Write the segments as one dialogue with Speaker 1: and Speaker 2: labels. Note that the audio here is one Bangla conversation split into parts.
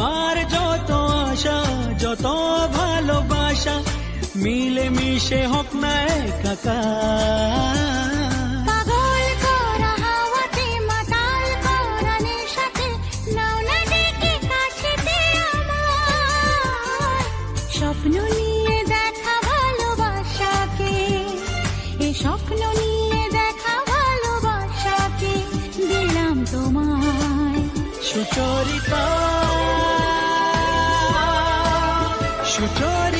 Speaker 1: আমার যত
Speaker 2: আশা, যত ভালোবাসা মিলে মিশে হোক না
Speaker 1: আমার। স্বপ্ন নিয়ে দেখা ভালোবাসাকে, এ স্বপ্ন
Speaker 2: সুচরিতা সুচরিতা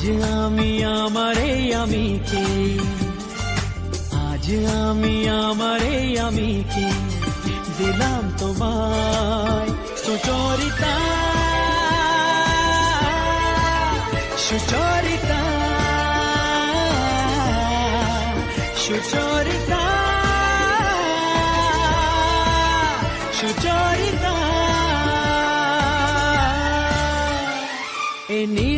Speaker 2: আজ আমি আমার এই আমি কে আজ আমি আমার এই আমি কে দিলাম তোমায় সুচরিতা। সুচরিতা সুচরিতা সুচরিতা। এ নীল